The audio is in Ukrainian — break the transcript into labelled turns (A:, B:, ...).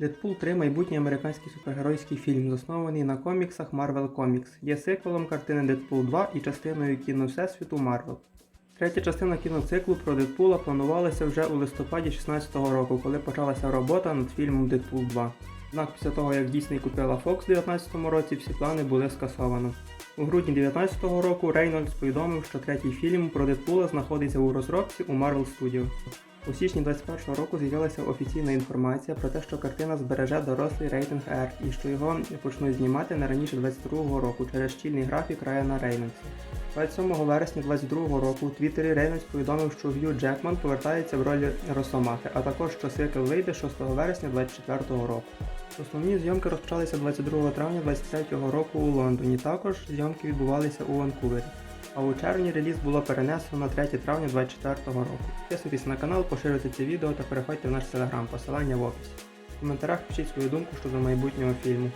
A: Дедпул 3 майбутній американський супергеройський фільм, заснований на коміксах Marvel Comics. Є сиквелом картини Дедпул 2 і частиною кіно Всесвіту Marvel. Третя частина кіноциклу про Дедпула планувалася вже у листопаді 2016 року, коли почалася робота над фільмом Дедпул 2. Однак після того, як Дісней купила Fox у 2019 році, всі плани були скасовано. У грудні 2019 року Рейнольдс повідомив, що третій фільм про Дедпула знаходиться у розробці у Marvel Studios. У січні 2021 року з'явилася офіційна інформація про те, що картина збереже дорослий рейтинг R і що його почнуть знімати не раніше 2022 року через щільний графік Райана Рейнольдса. 27 вересня 2022 року у Твіттері Рейнольдс повідомив, що Г'ю Джекман повертається в ролі Росомахи, а також що цикл вийде 6 вересня 2024 року. Основні зйомки розпочалися 22 травня 2023 року у Лондоні. Також зйомки відбувалися у Ванкувері. А у червні реліз було перенесено на 3 травня 2024 року. Підписуйтесь на канал, поширюйте це відео та переходьте в наш телеграм, посилання в описі. В коментарях пишіть свою думку щодо майбутнього фільму.